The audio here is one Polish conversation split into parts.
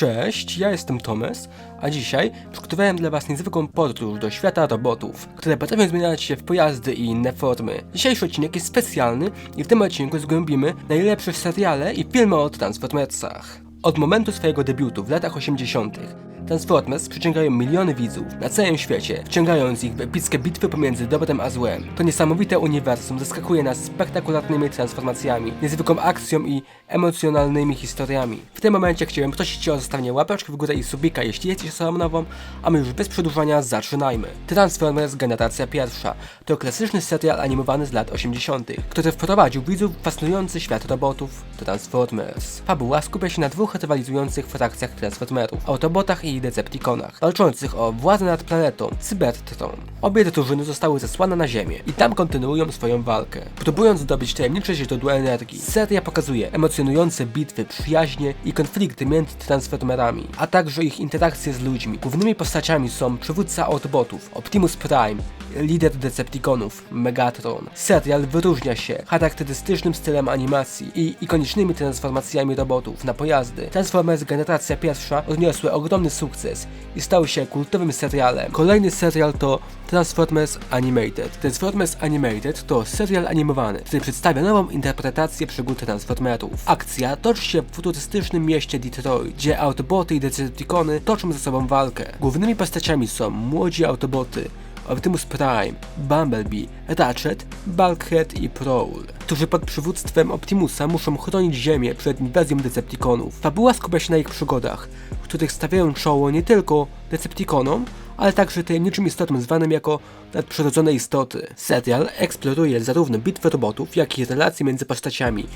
Cześć, ja jestem Thomas, a dzisiaj przygotowałem dla Was niezwykłą podróż do świata robotów, które potrafią zmieniać się w pojazdy i inne formy. Dzisiejszy odcinek jest specjalny i w tym odcinku zgłębimy najlepsze seriale i filmy o Transformersach. Od momentu swojego debiutu w latach 80. Transformers przyciągają miliony widzów na całym świecie, wciągając ich w epickie bitwy pomiędzy dobrem a złem. To niesamowite uniwersum zaskakuje nas spektakularnymi transformacjami, niezwykłą akcją i emocjonalnymi historiami. W tym momencie chciałem prosić Cię o zostawienie łapeczki w górę i subika, jeśli jesteś osobą nową, a my już bez przedłużania zaczynajmy. Transformers Generacja Pierwsza to klasyczny serial animowany z lat 80., który wprowadził widzów w fascynujący świat robotów Transformers. Fabuła skupia się na dwóch rywalizujących frakcjach Transformerów, Autobotach i Decepticonach, walczących o władzę nad planetą Cybertron. Obie te drużyny zostały zesłane na Ziemię i tam kontynuują swoją walkę, próbując zdobyć tajemnicze źródło energii. Seria pokazuje emocjonujące bitwy, przyjaźnie i konflikty między Transformerami, a także ich interakcje z ludźmi. Głównymi postaciami są przywódca Autobotów, Optimus Prime, lider Decepticonów, Megatron. Serial wyróżnia się charakterystycznym stylem animacji i ikonicznymi transformacjami robotów na pojazdy. Transformers Generacja Pierwsza odniosły ogromny sukces i stał się kultowym serialem. Kolejny serial to Transformers Animated. Transformers Animated to serial animowany, który przedstawia nową interpretację przygód Transformerów. Akcja toczy się w futurystycznym mieście Detroit, gdzie Autoboty i Decepticony toczą ze sobą walkę. Głównymi postaciami są młodzi Autoboty, Optimus Prime, Bumblebee, Ratchet, Bulkhead i Prowl, którzy pod przywództwem Optimusa muszą chronić Ziemię przed inwazją Decepticonów. Fabuła skupia się na ich przygodach, w których stawiają czoło nie tylko Decepticonom, ale także tajemniczym istotom zwanym jako nadprzyrodzone istoty. Serial eksploruje zarówno bitwy robotów, jak i relacje między postaciami,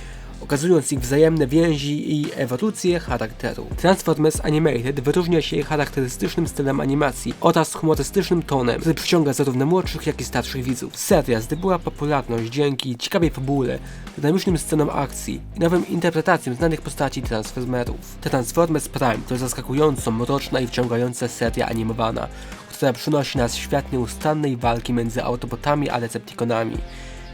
okazując ich wzajemne więzi i ewolucję charakteru. Transformers Animated wyróżnia się charakterystycznym stylem animacji oraz humorystycznym tonem, który przyciąga zarówno młodszych, jak i starszych widzów. Seria zdobyła popularność dzięki ciekawej fabule, dynamicznym scenom akcji i nowym interpretacjom znanych postaci Transformerów. Transformers Prime to zaskakująco mroczna i wciągająca seria animowana, która przynosi nas świat nieustannej walki między Autobotami a Decepticonami.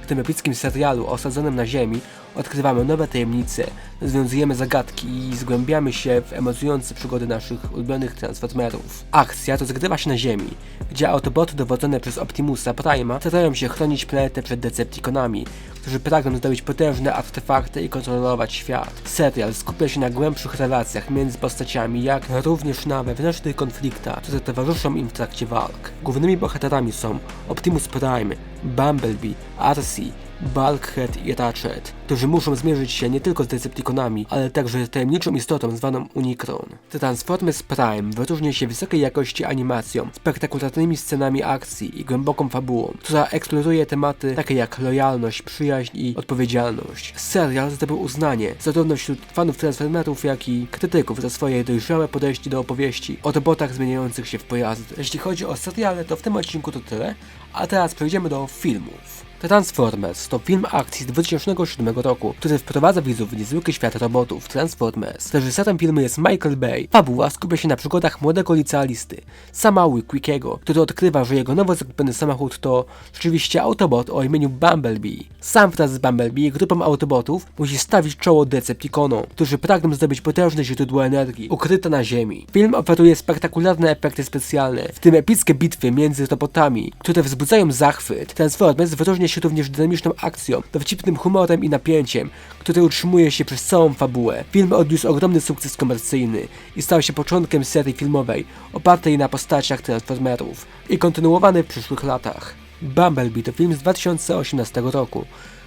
W tym epickim serialu osadzonym na Ziemi odkrywamy nowe tajemnice, rozwiązujemy zagadki i zgłębiamy się w emocjonujące przygody naszych ulubionych Transformerów. Akcja rozgrywa się na Ziemi, gdzie Autoboty dowodzone przez Optimusa Prime'a starają się chronić planetę przed Decepticonami, którzy pragną zdobyć potężne artefakty i kontrolować świat. Serial skupia się na głębszych relacjach między postaciami, jak również na wewnętrznych konfliktach, które towarzyszą im w trakcie walk. Głównymi bohaterami są Optimus Prime, Bumblebee, Arcee, Bulkhead i Ratchet, którzy muszą zmierzyć się nie tylko z Decepticonami, ale także z tajemniczą istotą zwaną Unicron. Transformers Prime wyróżnia się wysokiej jakości animacją, spektakularnymi scenami akcji i głęboką fabułą, która eksploruje tematy takie jak lojalność, przyjaźń i odpowiedzialność. Serial zdobył uznanie zarówno wśród fanów Transformerów, jak i krytyków za swoje dojrzałe podejście do opowieści o robotach zmieniających się w pojazdy. Jeśli chodzi o seriale, to w tym odcinku to tyle, a teraz przejdziemy do filmów. Transformers to film akcji z 2007 roku, który wprowadza widzów w niezwykły świat robotów Transformers. Reżyserem filmu jest Michael Bay. Fabuła skupia się na przygodach młodego licealisty, Samały Quickiego, który odkrywa, że jego nowo zakupiony samochód to rzeczywiście Autobot o imieniu Bumblebee. Sam wraz z Bumblebee grupą Autobotów musi stawić czoło Decepticonom, którzy pragną zdobyć potężne źródło energii, ukryte na ziemi. Film oferuje spektakularne efekty specjalne, w tym epickie bitwy między robotami, które wzbudzają zachwyt. Transformers wyróżnia się również dynamiczną akcją, dowcipnym humorem i napięciem, które utrzymuje się przez całą fabułę. Film odniósł ogromny sukces komercyjny i stał się początkiem serii filmowej opartej na postaciach Transformerów i kontynuowany w przyszłych latach. Bumblebee to film z 2018 roku,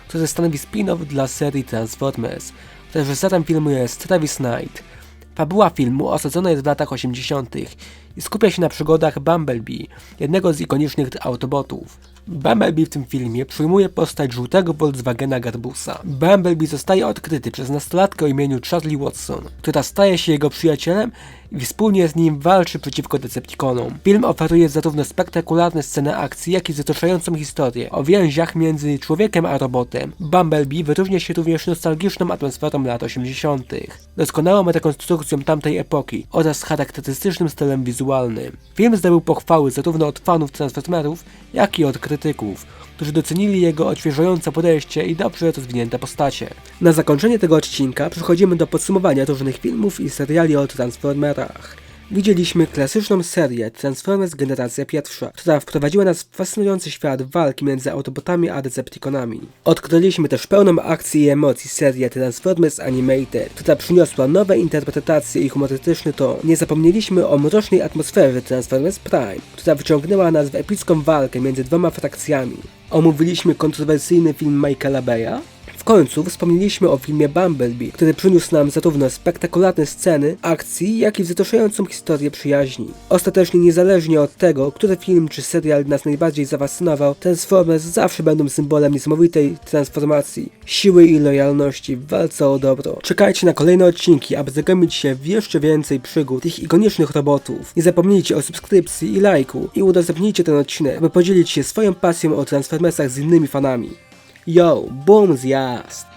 który stanowi spin-off dla serii Transformers. Reżyserem filmu jest Travis Knight. Fabuła filmu osadzona jest w latach 80. i skupia się na przygodach Bumblebee, jednego z ikonicznych Autobotów. Bumblebee w tym filmie przyjmuje postać żółtego Volkswagena Garbusa. Bumblebee zostaje odkryty przez nastolatkę o imieniu Charlie Watson, która staje się jego przyjacielem i wspólnie z nim walczy przeciwko Decepticonom. Film oferuje zarówno spektakularne sceny akcji, jak i wzruszającą historię o więziach między człowiekiem a robotem. Bumblebee wyróżnia się również nostalgiczną atmosferą lat 80., doskonałą rekonstrukcją tamtej epoki oraz charakterystycznym stylem wizualnym. Film zdobył pochwały zarówno od fanów Transformerów, jak i od krytyków, którzy docenili jego odświeżające podejście i dobrze rozwinięte postacie. Na zakończenie tego odcinka przechodzimy do podsumowania różnych filmów i seriali o Transformerach. Widzieliśmy klasyczną serię Transformers Generacja Pierwsza, która wprowadziła nas w fascynujący świat walki między Autobotami a Decepticonami. Odkryliśmy też pełną akcji i emocji serię Transformers Animated, która przyniosła nowe interpretacje i humorystyczny ton. Nie zapomnieliśmy o mrocznej atmosferze Transformers Prime, która wyciągnęła nas w epicką walkę między dwoma frakcjami. Omówiliśmy kontrowersyjny film Michaela Beya, w końcu wspomnieliśmy o filmie Bumblebee, który przyniósł nam zarówno spektakularne sceny, akcji, jak i wzruszającą historię przyjaźni. Ostatecznie niezależnie od tego, który film czy serial nas najbardziej zafascynował, Transformers zawsze będą symbolem niesamowitej transformacji, siły i lojalności w walce o dobro. Czekajcie na kolejne odcinki, aby zagłębić się w jeszcze więcej przygód tych ikonicznych robotów. Nie zapomnijcie o subskrypcji i lajku i udostępnijcie ten odcinek, aby podzielić się swoją pasją o Transformersach z innymi fanami. Yo, booms, Yast.